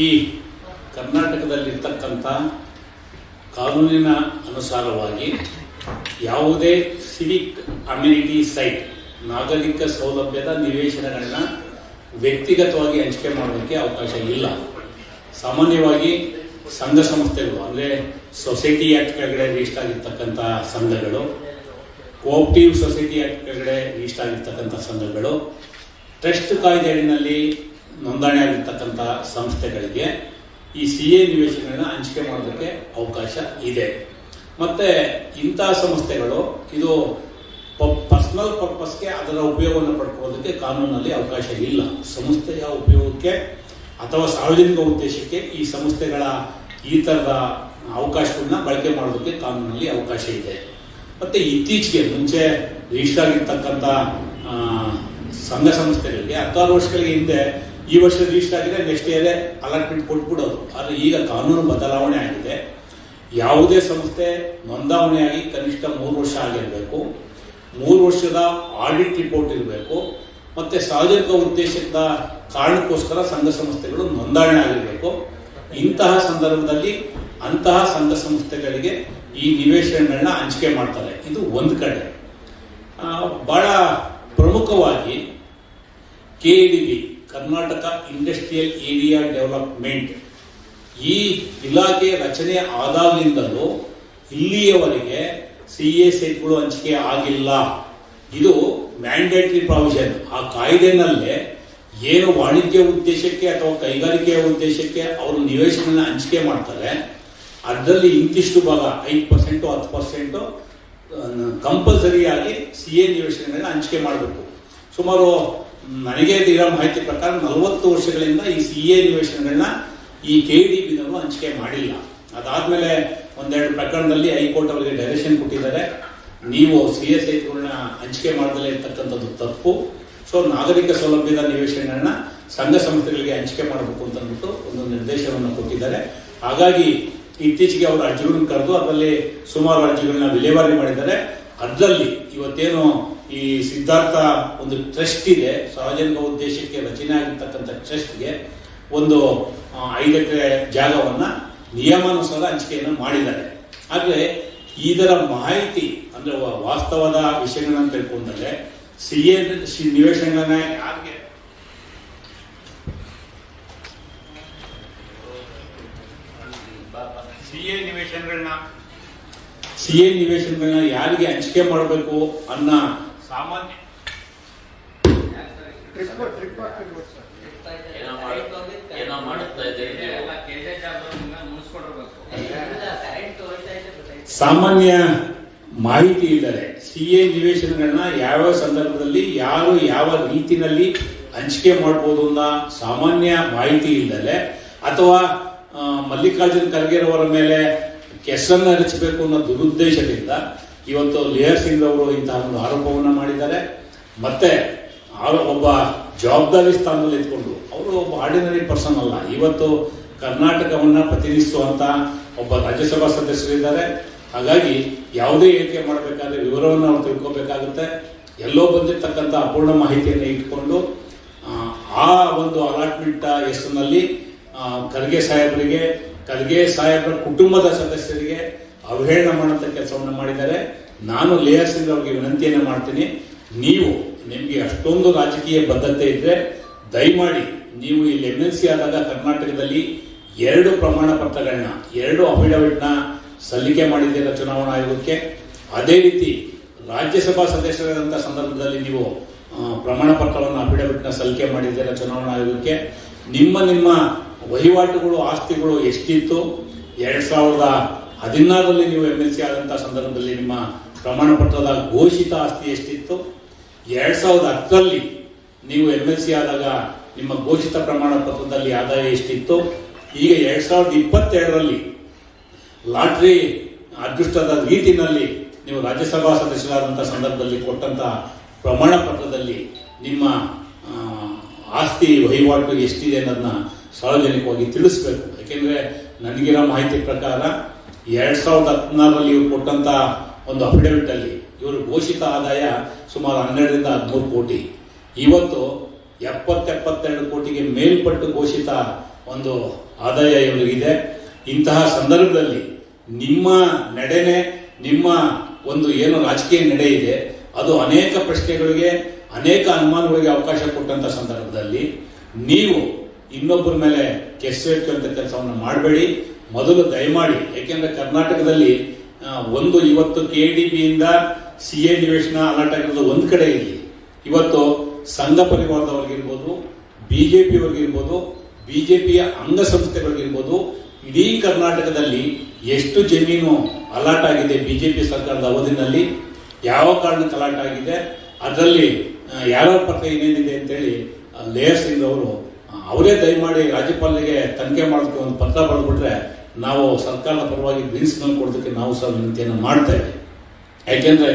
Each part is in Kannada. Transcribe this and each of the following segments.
ಈ ಕರ್ನಾಟಕದಲ್ಲಿರ್ತಕ್ಕಂಥ ಕಾನೂನಿನ ಅನುಸಾರವಾಗಿ ಯಾವುದೇ ಸಿವಿಕ್ ಅಮ್ಯುನಿಟಿ ಸೈಟ್, ನಾಗರಿಕ ಸೌಲಭ್ಯದ ನಿವೇಶನಗಳನ್ನ ವ್ಯಕ್ತಿಗತವಾಗಿ ಹಂಚಿಕೆ ಮಾಡೋದಕ್ಕೆ ಅವಕಾಶ ಇಲ್ಲ. ಸಾಮಾನ್ಯವಾಗಿ ಸಂಘ ಸಂಸ್ಥೆಗಳು, ಅಂದರೆ ಸೊಸೈಟಿ ಆ್ಯಕ್ಟ್ ಕೆಳಗಡೆ ರಿಜಿಸ್ಟರ್ ಆಗಿರ್ತಕ್ಕಂಥ ಸಂಘಗಳು, ಕೋಆಪ್ಟಿವ್ ಸೊಸೈಟಿ ಆ್ಯಕ್ಟ್ ಕೆಳಗಡೆ ರಿಜಿಸ್ಟರ್ ಆಗಿರ್ತಕ್ಕಂಥ ಸಂಘಗಳು, ಟ್ರಸ್ಟ್ ಕಾಯ್ದೆ ನೋಂದಣಿ ಆಗಿರ್ತಕ್ಕಂಥ ಸಂಸ್ಥೆಗಳಿಗೆ ಈ ಸಿ ಎ ನಿವೇಶನಗಳನ್ನ ಹಂಚಿಕೆ ಮಾಡೋದಕ್ಕೆ ಅವಕಾಶ ಇದೆ. ಮತ್ತೆ ಇಂಥ ಸಂಸ್ಥೆಗಳು ಇದು ಪರ್ಸನಲ್ ಪರ್ಪಸ್ಗೆ ಅದರ ಉಪಯೋಗವನ್ನು ಪಡ್ಕೊಳ್ಳೋದಕ್ಕೆ ಕಾನೂನಲ್ಲಿ ಅವಕಾಶ ಇಲ್ಲ. ಸಂಸ್ಥೆಯ ಉಪಯೋಗಕ್ಕೆ ಅಥವಾ ಸಾರ್ವಜನಿಕ ಉದ್ದೇಶಕ್ಕೆ ಈ ಸಂಸ್ಥೆಗಳ ಈ ಥರದ ಅವಕಾಶಗಳನ್ನ ಬಳಕೆ ಮಾಡೋದಕ್ಕೆ ಕಾನೂನಲ್ಲಿ ಅವಕಾಶ ಇದೆ. ಮತ್ತೆ ಇತ್ತೀಚೆಗೆ ಮುಂಚೆ ರಿಜಿಸ್ಟರ್ ಆಗಿರ್ತಕ್ಕಂಥ ಸಂಘ ಸಂಸ್ಥೆಗಳಿಗೆ ಹತ್ತಾರು ವರ್ಷಗಳ ಹಿಂದೆ ಈ ವರ್ಷ ರಿಜಿಸ್ಟರ್ ಆಗಿದೆ ನೆಕ್ಸ್ಟ್ ಇಯರ್ ಅಲಾಟ್ಮೆಂಟ್ ಕೊಟ್ಬಿಡೋದು. ಆದರೆ ಈಗ ಕಾನೂನು ಬದಲಾವಣೆ ಆಗಿದೆ. ಯಾವುದೇ ಸಂಸ್ಥೆ ನೋಂದಾವಣೆಯಾಗಿ ಕನಿಷ್ಠ ಮೂರು ವರ್ಷ ಆಗಿರಬೇಕು. ಮೂರು ವರ್ಷದ ಆಡಿಟ್ ರಿಪೋರ್ಟ್ ಇರಬೇಕು. ಮತ್ತು ಸಾರ್ವಜನಿಕ ಉದ್ದೇಶದ ಕಾರಣಕ್ಕೋಸ್ಕರ ಸಂಘ ಸಂಸ್ಥೆಗಳು ನೋಂದಾವಣೆ ಆಗಿರಬೇಕು. ಇಂತಹ ಸಂದರ್ಭದಲ್ಲಿ ಅಂತಹ ಸಂಘ ಸಂಸ್ಥೆಗಳಿಗೆ ಈ ನಿವೇಶನಗಳನ್ನ ಹಂಚಿಕೆ ಮಾಡ್ತಾರೆ. ಇದು ಒಂದು ಕಡೆ. ಬಹಳ ಪ್ರಮುಖವಾಗಿ KDB Karnataka industrial area development ಈ ಇಲಾಖೆ ರಚನೆ ಆದಾಗಿನಿಂದಲೂ ಇಲ್ಲಿಯವರೆಗೆ ಸಿ ಎ ಸೈಟ್ಗಳು ಹಂಚಿಕೆ ಆಗಿಲ್ಲ. ಇದು ಮ್ಯಾಂಡೇಟರಿ ಪ್ರಾವಿಷನ್ ಆ ಕಾಯ್ದೆನಲ್ಲೇ ಏನು ವಾಣಿಜ್ಯ ಉದ್ದೇಶಕ್ಕೆ ಅಥವಾ ಕೈಗಾರಿಕೆಯ ಉದ್ದೇಶಕ್ಕೆ ಅವರು ನಿವೇಶನ ಹಂಚಿಕೆ ಮಾಡ್ತಾರೆ. ಅದರಲ್ಲಿ ಇಂತಿಷ್ಟು ಭಾಗ, ಐದು ಪರ್ಸೆಂಟು ಹತ್ತು ಪರ್ಸೆಂಟು ಕಂಪಲ್ಸರಿಯಾಗಿ ಸಿ ಎ ನಿವೇಶನಗಳನ್ನ ಹಂಚಿಕೆ ಮಾಡಬೇಕು. ಸುಮಾರು ನನಗೆ ಇರೋ ಮಾಹಿತಿ ಪ್ರಕಾರ ನಲವತ್ತು ವರ್ಷಗಳಿಂದ ಈ ಸಿ ಎ ನಿವೇಶನಗಳನ್ನ ಈ ಕೆ ಡಿ ಬಿನವರು ಹಂಚಿಕೆ ಮಾಡಿಲ್ಲ. ಅದಾದ್ಮೇಲೆ ಒಂದೆರಡು ಪ್ರಕರಣದಲ್ಲಿ ಹೈಕೋರ್ಟ್ ಅವರಿಗೆ ಡೈರೆಕ್ಷನ್ ಕೊಟ್ಟಿದ್ದಾರೆ. ನೀವು ಸಿ ಎಸ್ ಐಗಳನ್ನ ಹಂಚಿಕೆ ಮಾಡದಲ್ಲೇ ಇರ್ತಕ್ಕಂಥದ್ದು ತಪ್ಪು. ಸೊ ನಾಗರಿಕ ಸೌಲಭ್ಯದ ನಿವೇಶನಗಳನ್ನ ಸಂಘ ಸಂಸ್ಥೆಗಳಿಗೆ ಹಂಚಿಕೆ ಮಾಡಬೇಕು ಅಂತ ಅಂದ್ಬಿಟ್ಟು ಒಂದು ನಿರ್ದೇಶನವನ್ನು ಕೊಟ್ಟಿದ್ದಾರೆ. ಹಾಗಾಗಿ ಇತ್ತೀಚೆಗೆ ಅವರು ಅರ್ಜಿಗಳನ್ನ ಕರೆದು ಅದರಲ್ಲಿ ಸುಮಾರು ಅರ್ಜಿಗಳನ್ನ ವಿಲೇವಾರಿ ಮಾಡಿದ್ದಾರೆ. ಅದರಲ್ಲಿ ಇವತ್ತೇನು ಈ ಸಿದ್ಧಾರ್ಥ ಒಂದು ಟ್ರಸ್ಟ್ ಇದೆ. ಸಾರ್ವಜನಿಕ ಉದ್ದೇಶಕ್ಕೆ ರಚನೆ ಆಗಿರ್ತಕ್ಕಂಥ ಟ್ರಸ್ಟ್ಗೆ ಒಂದು ಐದು ಎಕರೆ ಜಾಗವನ್ನು ನಿಯಮಾನುಸಾರ ಹಂಚಿಕೆಯನ್ನು ಮಾಡಿದ್ದಾರೆ. ಆದರೆ ಇದರ ಮಾಹಿತಿ ಅಂದ್ರೆ ವಾಸ್ತವದ ವಿಷಯಗಳನ್ನು ತಿಳ್ಕೊಂಡರೆ ಸಿ ಎ ನಿವೇಶನಗಳನ್ನ ಯಾರಿಗೆ? ಸಿ ಎ ನಿವೇಶನಗಳನ್ನ. ಸಿ ಎ ನಿವೇಶನಗಳನ್ನ ಯಾರಿಗೆ ಹಂಚಿಕೆ ಮಾಡಬೇಕು ಅನ್ನ ಸಾಮಾನ್ಯ. ಏನೋ ಮಾಡುತ್ತಾ ಸಾಮಾನ್ಯ ಮಾಹಿತಿ ಇಲ್ಲದೆ ಸಿ ಎ ನಿವೇಶನಗಳನ್ನ ಯಾವ ಸಂದರ್ಭದಲ್ಲಿ ಯಾರು ಯಾವ ರೀತಿನಲ್ಲಿ ಹಂಚಿಕೆ ಮಾಡಬಹುದು ಅನ್ನೋ ಸಾಮಾನ್ಯ ಮಾಹಿತಿ ಇಲ್ಲದೆ ಅಥವಾ ಮಲ್ಲಿಕಾರ್ಜುನ್ ಖರ್ಗೆರವರ ಮೇಲೆ ಕೆಸರನ್ನ ಹರಿಸಬೇಕು ಅನ್ನೋ ದುರುದ್ದೇಶದಿಂದ ಇವತ್ತು ಲೇಹರ್ ಸಿಂಗ್ ಅವರು ಇಂತಹ ಒಂದು ಆರೋಪವನ್ನ ಮಾಡಿದ್ದಾರೆ. ಮತ್ತೆ ಒಬ್ಬ ಜವಾಬ್ದಾರಿ ಸ್ಥಾನದಲ್ಲಿ ಇದ್ಕೊಂಡು ಅವರು ಒಬ್ಬ ಆರ್ಡಿನರಿ ಪರ್ಸನ್ ಅಲ್ಲ. ಇವತ್ತು ಕರ್ನಾಟಕವನ್ನ ಪ್ರತಿನಿಧಿಸುವಂತ ಒಬ್ಬ ರಾಜ್ಯಸಭಾ ಸದಸ್ಯರಿದ್ದಾರೆ. ಹಾಗಾಗಿ ಯಾವುದೇ ಏರಿಕೆ ಮಾಡಬೇಕಾದ್ರೆ ವಿವರವನ್ನು ನಾವು ತಿಳ್ಕೊಬೇಕಾಗುತ್ತೆ. ಎಲ್ಲೋ ಬಂದಿರತಕ್ಕಂಥ ಅಪೂರ್ಣ ಮಾಹಿತಿಯನ್ನು ಇಟ್ಕೊಂಡು ಆ, ಒಂದು ಅಲಾಟ್ಮೆಂಟ್ ಹೆಸರಿನಲ್ಲಿ ಖರ್ಗೆ ಸಾಹೇಬರಿಗೆ ಖರ್ಗೆ ಸಾಹೇಬರ ಕುಟುಂಬದ ಸದಸ್ಯರಿಗೆ ಅವಹೇಳನ ಮಾಡುವಂತ ಕೆಲಸವನ್ನು ಮಾಡಿದ್ದಾರೆ. ನಾನು ಲೇಯರ್ ಸಿಂಗ್ ಅವರಿಗೆ ವಿನಂತಿಯನ್ನು ಮಾಡ್ತೀನಿ. ನೀವು ನಿಮಗೆ ಅಷ್ಟೊಂದು ರಾಜಕೀಯ ಬದ್ಧತೆ ಇದ್ರೆ ದಯಮಾಡಿ ನೀವು ಇಲ್ಲಿ ಎಂ ಎಲ್ ಸಿ ಆದಾಗ ಕರ್ನಾಟಕದಲ್ಲಿ ಎರಡು ಪ್ರಮಾಣ ಪತ್ರಗಳನ್ನ, ಎರಡು ಅಫಿಡವಿಟ್ನ ಸಲ್ಲಿಕೆ ಮಾಡಿದ್ದೀರ ಚುನಾವಣಾ ಆಯೋಗಕ್ಕೆ? ಅದೇ ರೀತಿ ರಾಜ್ಯಸಭಾ ಸದಸ್ಯರಾದಂಥ ಸಂದರ್ಭದಲ್ಲಿ ನೀವು ಪ್ರಮಾಣ ಪತ್ರವನ್ನು ಅಫಿಡವಿಟ್ನ ಸಲ್ಲಿಕೆ ಮಾಡಿದ್ದೀರ ಚುನಾವಣಾ ಆಯೋಗಕ್ಕೆ? ನಿಮ್ಮ ನಿಮ್ಮ ವಹಿವಾಟುಗಳು, ಆಸ್ತಿಗಳು ಎಷ್ಟಿತ್ತು? ಎರಡ್ ಸಾವಿರದ ಹದಿನಾರರಲ್ಲಿ ನೀವು ಎಂ ಎಲ್ ಸಿ ಆದಂಥ ಸಂದರ್ಭದಲ್ಲಿ ನಿಮ್ಮ ಪ್ರಮಾಣ ಪತ್ರದ ಘೋಷಿತ ಆಸ್ತಿ ಎಷ್ಟಿತ್ತು? ಎರಡ್ ಸಾವಿರದ ಹತ್ತರಲ್ಲಿ ನೀವು ಎಂ ಎಲ್ ಸಿ ಆದಾಗ ನಿಮ್ಮ ಘೋಷಿತ ಪ್ರಮಾಣ ಪತ್ರದಲ್ಲಿ ಆದಾಯ ಎಷ್ಟಿತ್ತು? ಈಗ ಎರಡ್ ಸಾವಿರದ ಇಪ್ಪತ್ತೆರಡರಲ್ಲಿ ಲಾಟ್ರಿ ಅದೃಷ್ಟದ ರೀತಿನಲ್ಲಿ ನೀವು ರಾಜ್ಯಸಭಾ ಸದಸ್ಯರಾದಂಥ ಸಂದರ್ಭದಲ್ಲಿ ಕೊಟ್ಟಂತ ಪ್ರಮಾಣ ಪತ್ರದಲ್ಲಿ ನಿಮ್ಮ ಆಸ್ತಿ ವಹಿವಾಟು ಎಷ್ಟಿದೆ ಅನ್ನೋದನ್ನ ಸಾರ್ವಜನಿಕವಾಗಿ ತಿಳಿಸ್ಬೇಕು. ಯಾಕೆಂದ್ರೆ ನನಗಿರೋ ಮಾಹಿತಿ ಪ್ರಕಾರ ಎರಡ್ ಸಾವಿರದ ಹದಿನಾರರಲ್ಲಿ ಇವರು ಕೊಟ್ಟಂತ ಒಂದು ಅಫಿಡವಿಟ್ ಅಲ್ಲಿ ಇವರು ಘೋಷಿತ ಆದಾಯ ಸುಮಾರು ಹನ್ನೆರಡರಿಂದ ಹದಿಮೂರು ಕೋಟಿ. ಇವತ್ತು ಎಪ್ಪತ್ತೆಪ್ಪತ್ತೆರಡು ಕೋಟಿಗೆ ಮೇಲ್ಪಟ್ಟು ಘೋಷಿತ ಒಂದು ಆದಾಯ ಇವರಿಗಿದೆ ಇಂತಹ ಸಂದರ್ಭದಲ್ಲಿ ನಿಮ್ಮ ನಡೆನೆ, ನಿಮ್ಮ ಒಂದು ಏನು ರಾಜಕೀಯ ನಡೆ ಇದೆ, ಅದು ಅನೇಕ ಪ್ರಶ್ನೆಗಳಿಗೆ, ಅನೇಕ ಅನುಮಾನಗಳಿಗೆ ಅವಕಾಶ ಕೊಟ್ಟಂತ ಸಂದರ್ಭದಲ್ಲಿ ನೀವು ಇನ್ನೊಬ್ಬರ ಮೇಲೆ ಕೆಸವೆಚ್ಚುವಂತ ಕೆಲಸವನ್ನು ಮಾಡಬೇಡಿ. ಮೊದಲು ದಯಮಾಡಿ ಯಾಕೆಂದ್ರೆ ಕರ್ನಾಟಕದಲ್ಲಿ ಒಂದು ಇವತ್ತು ಕೆ ಡಿ ಬಿಯಿಂದ ಸಿ ಎ ನಿವೇಶನ ಅಲರ್ಟ್ ಆಗಿರೋದು ಒಂದ್ ಕಡೆ ಇಲ್ಲಿ. ಇವತ್ತು ಸಂಘ ಪರಿವಾರದವ್ರಿಗಿರ್ಬೋದು ಬಿಜೆಪಿ ಜೆ ಬಿಜೆಪಿಯ ಅಂಗಸಂಸ್ಥೆಗಳಿಗಿರ್ಬೋದು ಇಡೀ ಕರ್ನಾಟಕದಲ್ಲಿ ಎಷ್ಟು ಜಮೀನು ಅಲಾಟ್ ಆಗಿದೆ ಬಿಜೆಪಿ ಸರ್ಕಾರದ ಅವಧಿನಲ್ಲಿ, ಯಾವ ಕಾರಣಕ್ಕೆ ಅಲಾಟ್ ಆಗಿದೆ, ಅದರಲ್ಲಿ ಯಾವ್ಯಾವ ಪತ್ರ ಏನೇನಿದೆ ಅಂತೇಳಿ ಲೇಯರ್ ಸಿಂಗ್ ಅವರು ಅವರೇ ದಯಮಾಡಿ ರಾಜ್ಯಪಾಲರಿಗೆ ತನಿಖೆ ಮಾಡೋದಕ್ಕೆ ಒಂದು ಪತ್ರ ಬರೆದ್ಬಿಟ್ರೆ ನಾವು ಸರ್ಕಾರದ ಪರವಾಗಿ ಗ್ರೀನ್ಸ್ನಲ್ಲಿ ಕೊಡೋದಕ್ಕೆ ನಾವು ಸಹ ವಿನಂತಿಯನ್ನು ಮಾಡ್ತೇವೆ ಯಾಕೆಂದ್ರೆ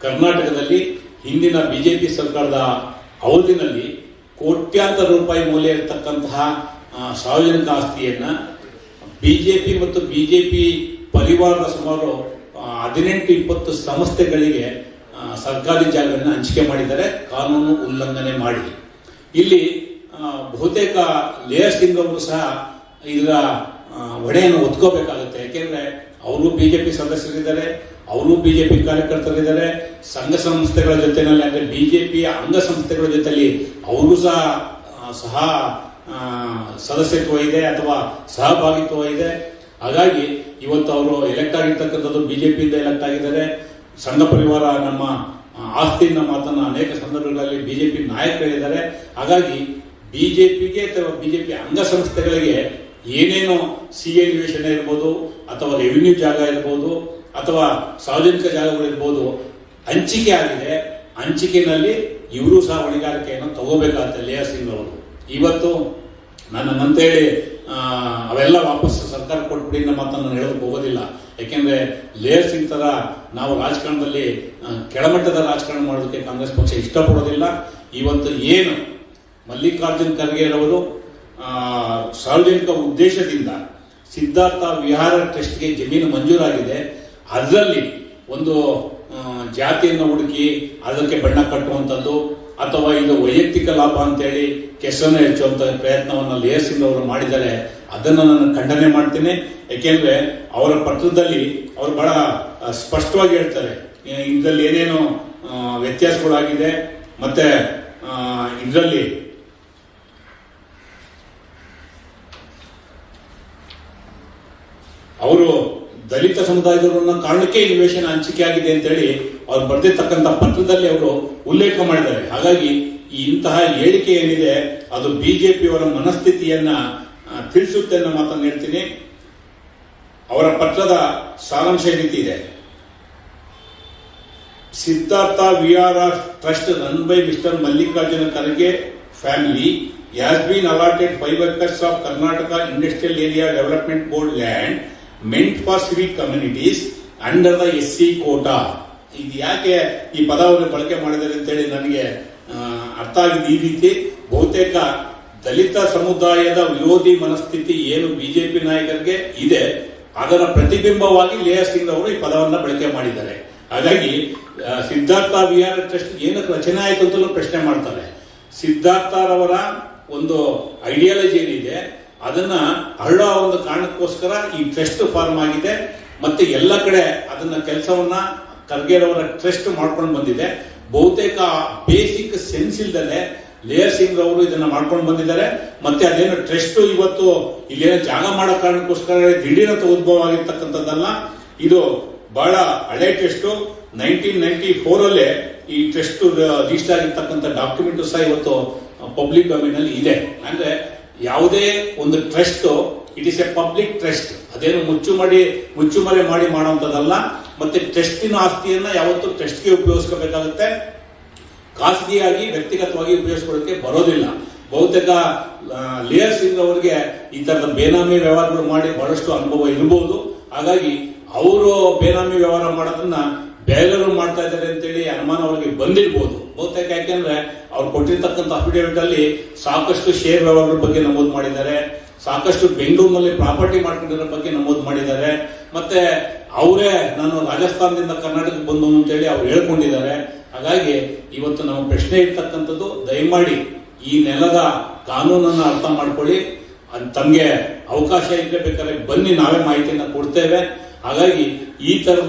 ಕರ್ನಾಟಕದಲ್ಲಿ ಹಿಂದಿನ ಬಿಜೆಪಿ ಸರ್ಕಾರದ ಅವಧಿನಲ್ಲಿ ಕೋಟ್ಯಾಂತರ ರೂಪಾಯಿ ಮೌಲ್ಯ ಇರತಕ್ಕಂತಹ ಆಸ್ತಿಯನ್ನು ಬಿ ಆಸ್ತಿಯನ್ನ ಬಿಜೆಪಿ ಮತ್ತು ಬಿಜೆಪಿ ಪರಿವಾರದ ಸುಮಾರು ಹದಿನೆಂಟು ಇಪ್ಪತ್ತು ಸಂಸ್ಥೆಗಳಿಗೆ ಸರ್ಕಾರಿ ಜಾಗವನ್ನು ಹಂಚಿಕೆ ಮಾಡಿದ್ದಾರೆ, ಕಾನೂನು ಉಲ್ಲಂಘನೆ ಮಾಡಿ. ಇಲ್ಲಿ ಬಹುತೇಕ ಲೇಯರ್ ಸಹ ಇದರ ಆ, ಹೊಣೆಯನ್ನು ಒತ್ಕೋಬೇಕಾಗುತ್ತೆ ಯಾಕೆಂದ್ರೆ ಅವರು ಬಿಜೆಪಿ ಸದಸ್ಯರಿದ್ದಾರೆ ಅವರು ಬಿಜೆಪಿ ಕಾರ್ಯಕರ್ತರಿದ್ದಾರೆ. ಸಂಘ ಸಂಸ್ಥೆಗಳ ಜೊತೆನಲ್ಲಿ ಅಂದ್ರೆ ಬಿಜೆಪಿಯ ಅಂಗಸಂಸ್ಥೆಗಳ ಜೊತೆಯಲ್ಲಿ ಅವರು ಸಹ ಸಹ ಸದಸ್ಯತ್ವ ಇದೆ ಅಥವಾ ಸಹಭಾಗಿತ್ವ ಇದೆ. ಹಾಗಾಗಿ ಇವತ್ತು ಅವರು ಎಲೆಕ್ಟ್ ಆಗಿರ್ತಕ್ಕಂಥದ್ದು ಬಿಜೆಪಿಯಿಂದ ಎಲೆಕ್ಟ್ ಆಗಿದ್ದಾರೆ. ಸಂಘ ಪರಿವಾರ ನಮ್ಮ ಆಸ್ತಿನ ಮಾತನ್ನ ಅನೇಕ ಸಂದರ್ಭಗಳಲ್ಲಿ ಬಿಜೆಪಿ ನಾಯಕರಿದ್ದಾರೆ. ಹಾಗಾಗಿ ಬಿಜೆಪಿಗೆ ಅಥವಾ ಬಿಜೆಪಿ ಅಂಗಸಂಸ್ಥೆಗಳಿಗೆ ಏನೇನೋ ಸಿ ಎ ನಿವೇಶನ ಇರ್ಬೋದು ಅಥವಾ ರೆವಿನ್ಯೂ ಜಾಗ ಇರ್ಬೋದು ಅಥವಾ ಸಾರ್ವಜನಿಕ ಜಾಗಗಳಿರ್ಬೋದು ಹಂಚಿಕೆ ಆಗಿದೆ. ಹಂಚಿಕೆನಲ್ಲಿ ಇವರು ಸಹ ಹೊಣೆಗಾರಿಕೆಯನ್ನು ತಗೋಬೇಕಾಗುತ್ತೆ ಲೇಯರ್ ಸಿಂಗ್ ಅವರು ಇವತ್ತು ನನ್ನ ಮಂತೇಳಿ ಅವೆಲ್ಲ ವಾಪಸ್ ಸರ್ಕಾರ ಕೊಟ್ಬಿಡಿ ನಮ್ಮ ಮಾತನ್ನು ನಾನು ಹೇಳೋದಕ್ಕೆ ಹೋಗೋದಿಲ್ಲ. ಯಾಕೆಂದರೆ ಲೇಯರ್ ಸಿಂಗ್ ತರ ನಾವು ರಾಜಕಾರಣದಲ್ಲಿ ಕೆಳಮಟ್ಟದ ರಾಜಕಾರಣ ಮಾಡೋದಕ್ಕೆ ಕಾಂಗ್ರೆಸ್ ಪಕ್ಷ ಇಷ್ಟಪಡೋದಿಲ್ಲ. ಇವತ್ತು ಏನು ಮಲ್ಲಿಕಾರ್ಜುನ್ ಖರ್ಗೆ ಆ, ಸಾರ್ವಜನಿಕ ಉದ್ದೇಶದಿಂದ ಸಿದ್ಧಾರ್ಥ ವಿಹಾರ ಟ್ರಸ್ಟ್ಗೆ ಜಮೀನು ಮಂಜೂರಾಗಿದೆ. ಅದರಲ್ಲಿ ಒಂದು ಜಾತಿಯನ್ನು ಹುಡುಕಿ ಅದಕ್ಕೆ ಬಣ್ಣ ಕಟ್ಟುವಂಥದ್ದು ಅಥವಾ ಇದು ವೈಯಕ್ತಿಕ ಲಾಭ ಅಂತೇಳಿ ಕೆಸರನ್ನು ಹೆಚ್ಚುವಂಥ ಪ್ರಯತ್ನವನ್ನು ಲೇಯರ್ ಸಿಂಗ್ ಅವರು ಮಾಡಿದ್ದಾರೆ. ಅದನ್ನು ನಾನು ಖಂಡನೆ ಮಾಡ್ತೇನೆ. ಏಕೆಂದರೆ ಅವರ ಪತ್ರದಲ್ಲಿ ಅವರು ಬಹಳ ಸ್ಪಷ್ಟವಾಗಿ ಹೇಳ್ತಾರೆ. ಇದರಲ್ಲಿ ಏನೇನು ವ್ಯತ್ಯಾಸಗಳಾಗಿದೆ ಮತ್ತೆ ಇದರಲ್ಲಿ ಅವರು ದಲಿತ ಸಮುದಾಯದವರನ್ನ ಕಾರಣಕ್ಕೆ ಈ ನಿವೇಶನ ಹಂಚಿಕೆ ಆಗಿದೆ ಅಂತೇಳಿ ಅವ್ರು ಬರೆದಿರ್ತಕ್ಕಂಥ ಪತ್ರದಲ್ಲಿ ಅವರು ಉಲ್ಲೇಖ ಮಾಡಿದ್ದಾರೆ. ಹಾಗಾಗಿ ಇಂತಹ ಹೇಳಿಕೆ ಏನಿದೆ, ಅದು ಬಿಜೆಪಿಯವರ ಮನಸ್ಥಿತಿಯನ್ನ ತಿಳಿಸುತ್ತೆ ಅನ್ನೋ ಮಾತನ್ನು ಹೇಳ್ತೀನಿ. ಅವರ ಪತ್ರದ ಸಾರಾಂಶ ರೀತಿ ಇದೆ. Siddhartha R trust run by mister Mallikarjuna Kharge family has been allotted five acres of Karnataka industrial area development board land made for civic communities under the S C quota ಇದು ಯಾಕೆ ಈ ಪದವನ್ನು ಬಳಕೆ ಮಾಡಿದ್ದಾರೆ ಅಂತೇಳಿ ನನಗೆ ಅರ್ಥ ಆಗಿದೆ. ಈ ರೀತಿ ಬಹುತೇಕ ದಲಿತ ಸಮುದಾಯದ ವಿರೋಧಿ ಮನಸ್ಥಿತಿ ಏನು ಬಿಜೆಪಿ ನಾಯಕರಿಗೆ ಇದೆ, ಅದರ ಪ್ರತಿಬಿಂಬವಾಗಿ ಲೇಯರ್ ಸಿಂಗ್ ಅವರು ಈ ಪದವನ್ನ ಬಳಕೆ ಮಾಡಿದ್ದಾರೆ. ಹಾಗಾಗಿ ಸಿದ್ಧಾರ್ಥ ಸಿದ್ಧಾರ್ಥ ವಿಹಾರ ಟ್ರಸ್ಟ್ ಏನಕ್ಕೆ ರಚನೆ ಆಯಿತು ಅಂತಲೂ ಪ್ರಶ್ನೆ ಮಾಡ್ತಾರೆ. ಸಿದ್ಧಾರ್ಥರವರ ಒಂದು ಐಡಿಯಾಲಜಿ ಏನಿದೆ ಅದನ್ನ ಅಳ್ಳೋ ಒಂದು ಕಾರಣಕ್ಕೋಸ್ಕರ ಈ ಟ್ರಸ್ಟ್ ಫಾರ್ಮ್ ಆಗಿದೆ. ಮತ್ತೆ ಎಲ್ಲ ಕಡೆ ಅದನ್ನ ಕೆಲಸವನ್ನ ಖರ್ಗೆರವರ ಟ್ರಸ್ಟ್ ಮಾಡ್ಕೊಂಡು ಬಂದಿದೆ. ಬಹುತೇಕ ಬೇಸಿಕ್ ಸೆನ್ಸ್ ಇಲ್ದಲೆ ಲೇಯರ್ ಸಿಂಗ್ ಅವರು ಇದನ್ನ ಮಾಡ್ಕೊಂಡು ಬಂದಿದ್ದಾರೆ. ಮತ್ತೆ ಅದೇನು ಟ್ರಸ್ಟ್ ಇವತ್ತು ಇಲ್ಲೇನೋ ಜಾಗ ಮಾಡೋ ಕಾರಣಕ್ಕೋಸ್ಕರ ದಿಢೀರಂತ ಉದ್ಭವ ಆಗಿರ್ತಕ್ಕಂಥದ್ದಲ್ಲ, ಇದು ಬಹಳ ಹಳೆ ಟ್ರಸ್ಟ್. ನೈನ್ಟೀನ್ ನೈನ್ಟಿ ಫೋರ್ ಅಲ್ಲೇ ಈ ಟ್ರಸ್ಟ್ ರಿಜಿಸ್ಟರ್ ಆಗಿರ್ತಕ್ಕಂಥ ಡಾಕ್ಯುಮೆಂಟ್ ಸಹ ಇವತ್ತು ಪಬ್ಲಿಕ್ ಡೊಮೇನ್ ಅಲ್ಲಿ ಇದೆ. ಅಂದ್ರೆ ಯಾವುದೇ ಒಂದು trust it is a public trust ಅದೇನು ಮುಚ್ಚು ಮಾಡಿ ಮುಚ್ಚುಮರೆ ಮಾಡಿ ಮಾಡುವಂಥದ್ದಲ್ಲ. ಮತ್ತೆ ಟ್ರಸ್ಟಿನ ಆಸ್ತಿಯನ್ನ ಯಾವತ್ತೂ ಟ್ರಸ್ಟ್ಗೆ ಉಪಯೋಗಿಸ್ಕೋಬೇಕಾಗುತ್ತೆ. ಖಾಸಗಿಯಾಗಿ, ವ್ಯಕ್ತಿಗತವಾಗಿ ಉಪಯೋಗಿಸ್ಕೊಳ್ಳೋಕೆ ಬರೋದಿಲ್ಲ. ಬಹುತೇಕ ಲೇಯರ್ ಸಿಂಗ್ ಅವರಿಗೆ ಈ ತರದ ಬೇನಾಮಿ ವ್ಯವಹಾರಗಳು ಮಾಡಿ ಬಹಳಷ್ಟು ಅನುಭವ ಇರಬಹುದು ಹಾಗಾಗಿ, ಅವರು ಬೇನಾಮಿ ವ್ಯವಹಾರ ಮಾಡೋದನ್ನ ಬೇರೆಯವರು ಮಾಡ್ತಾ ಇದ್ದಾರೆ ಅಂತೇಳಿ ಅನುಮಾನ ಅವರಿಗೆ ಬಂದಿರಬಹುದು ಬಹುತೇಕ ಯಾಕೆಂದ್ರೆ ಅವ್ರು ಕೊಟ್ಟಿರ್ತಕ್ಕಂಥ ಅಫಿಡೇವಿಟ್ ಅಲ್ಲಿ ಸಾಕಷ್ಟು ಶೇರ್ ವ್ಯವಹಾರಗಳ ಬಗ್ಗೆ ನಮೂದು ಮಾಡಿದ್ದಾರೆ. ಸಾಕಷ್ಟು ಬೆಂಗಳೂರಿನಲ್ಲಿ ಪ್ರಾಪರ್ಟಿ ಮಾಡ್ಕೊಂಡಿರೋ ಬಗ್ಗೆ ನಮೂದು ಮಾಡಿದ್ದಾರೆ. ಮತ್ತೆ ಅವರೇ ನಾನು ರಾಜಸ್ಥಾನದಿಂದ ಕರ್ನಾಟಕಕ್ಕೆ ಬಂದು ಅಂತೇಳಿ ಅವ್ರು ಹೇಳ್ಕೊಂಡಿದ್ದಾರೆ. ಹಾಗಾಗಿ ಇವತ್ತು ನಮ್ಮ ಪ್ರಶ್ನೆ ಇರ್ತಕ್ಕಂಥದ್ದು, ದಯಮಾಡಿ ಈ ನೆಲದ ಕಾನೂನನ್ನು ಅರ್ಥ ಮಾಡ್ಕೊಳ್ಳಿ. ತಮಗೆ ಅವಕಾಶ ಇದ್ರೆ ಬೇಕಾದ್ರೆ ಬನ್ನಿ, ನಾವೇ ಮಾಹಿತಿಯನ್ನು ಕೊಡ್ತೇವೆ. ಹಾಗಾಗಿ ಈ ತರದ